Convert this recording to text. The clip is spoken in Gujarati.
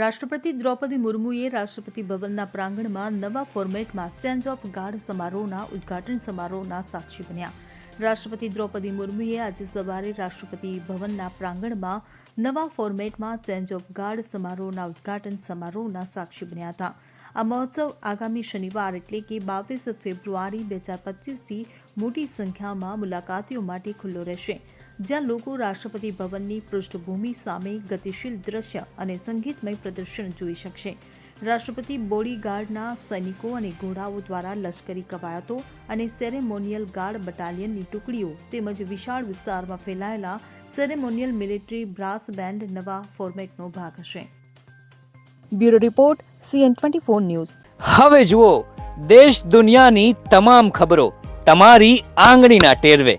રાષ્ટ્રપતિ દ્રૌપદી મુર્મુએ રાષ્ટ્રપતિ ભવનના પ્રાંગણમાં નવા ફોર્મેટમાં ચેન્જ ઓફ ગાર્ડ સમારોહના ઉદ્ઘાટન સમારોહના સાક્ષી બન્યા. રાષ્ટ્રપતિ દ્રૌપદી મુર્મુએ આજે સવારે રાષ્ટ્રપતિ ભવનના પ્રાંગણમાં નવા ફોર્મેટમાં ચેન્જ ઓફ ગાર્ડ સમારોહના ઉદ્ઘાટન સમારોહના સાક્ષી બન્યા હતા. આ મહોત્સવ આગામી શનિવાર એટલે કે બાવીસ ફેબ્રુઆરી બે હજાર પચીસથી મોટી સંખ્યામાં મુલાકાતીઓ માટે ખુલ્લો રહેશે. જ્યાં લોકો રાષ્ટ્રપતિ ભવનની પૃષ્ઠભૂમિ સામે ગતિશીલ દ્રશ્ય અને સંગીતમય પ્રદર્શન જોઈ શકશે. રાષ્ટ્રપતિ બોડીગાર્ડના સૈનિકો અને ઘોડાઓ દ્વારા લશ્કરી કવાયતો અને સેરેમોનિયલ ગાર્ડ બટાલિયનની ટુકડીઓ તેમજ વિશાળ વિસ્તારમાં ફેલાયેલા સેરેમોનિયલ મિલિટરી બ્રાસ બેન્ડ નવા ફોર્મેટનો ભાગ હશે. Bureau report, CN twenty four news. હવે જુઓ, દેશ દુનિયાની તમામ ખબરો તમારી આંગળીના ટેરવે.